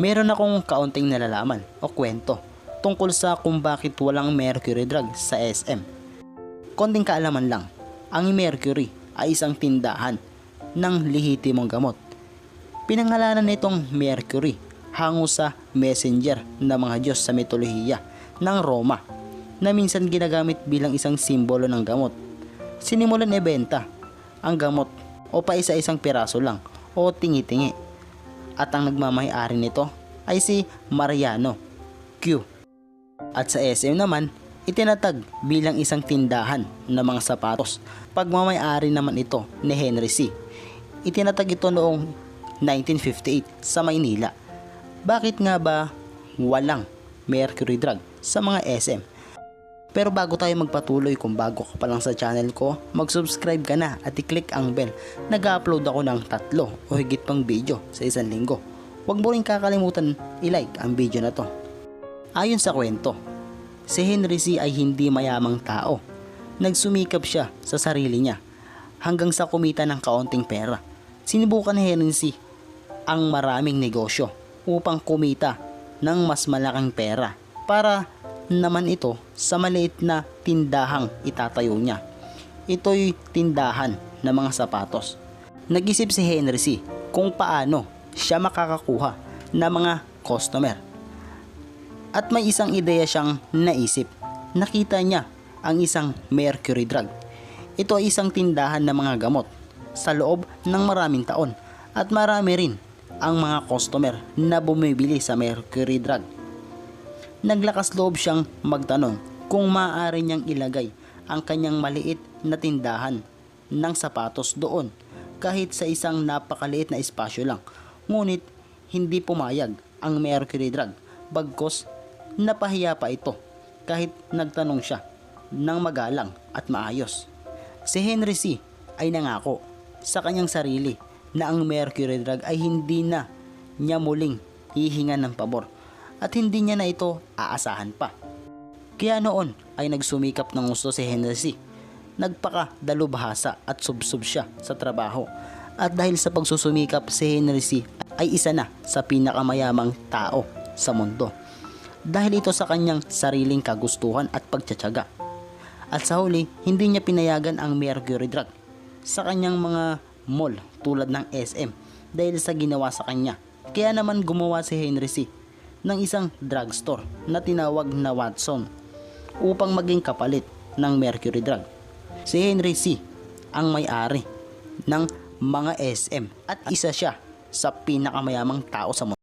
Meron akong kaunting nalalaman o kwento tungkol sa kung bakit walang mercury drug sa SM. Konting kaalaman lang, ang mercury ay isang tindahan ng lihitimong gamot. Pinangalanan nitong mercury hango sa messenger ng mga Diyos sa mitolohiya ng Roma na minsan ginagamit bilang isang simbolo ng gamot. Sinimulan ibenta ang gamot o pa isa-isang piraso lang o tingi-tingi. At ang nagmamayari nito ay si Mariano Q. At sa SM naman, itinatag bilang isang tindahan ng mga sapatos. Pagmamayari naman ito ni Henry C. Itinatag ito noong 1958 sa Maynila. Bakit nga ba walang mercury drug sa mga SM? Pero bago tayo magpatuloy kung bago ka pa lang sa channel ko, mag-subscribe ka na at i-click ang bell. Nag-upload ako ng tatlo o higit pang video sa isang linggo. Huwag mo rin kakalimutan i-like ang video na to. Ayon sa kwento, si Henry C ay hindi mayamang tao. Nagsumikap siya sa sarili niya hanggang sa kumita ng kaunting pera. Sinubukan ni Henry C ang maraming negosyo upang kumita ng mas malaking pera para naman ito sa maliit na tindahang itatayo niya. Ito'y tindahan ng mga sapatos. Nag-isip si Henry C kung paano siya makakakuha ng mga customer. At may isang ideya siyang naisip. Nakita niya ang isang mercury drug. Ito ay isang tindahan ng mga gamot sa loob ng maraming taon at marami rin ang mga customer na bumibili sa mercury drug. Naglakas loob siyang magtanong kung maaari niyang ilagay ang kanyang maliit na tindahan ng sapatos doon kahit sa isang napakaliit na espasyo lang. Ngunit hindi pumayag ang mercury drug bagkos napahiya pa ito kahit nagtanong siya ng magalang at maayos. Si Henry C. ay nangako sa kanyang sarili na ang mercury drug ay hindi na niya muling hihingan ng pabor at hindi niya na ito aasahan pa. Kaya noon ay nagsumikap ng gusto si C. Nagpaka dalubhasa at subsub siya sa trabaho. At dahil sa pagsusumikap si Henry C. ay isa na sa pinakamayamang tao sa mundo. Dahil ito sa kanyang sariling kagustuhan at pagtsatsaga. At sa huli, hindi niya pinayagan ang mercury drug sa kanyang mga mall tulad ng SM dahil sa ginawa sa kanya. Kaya naman gumawa si Henry C ng isang drugstore na tinawag na Watson upang maging kapalit ng mercury drug. Si Henry C ang may-ari ng mga SM at isa siya sa pinakamayamang tao sa mundo.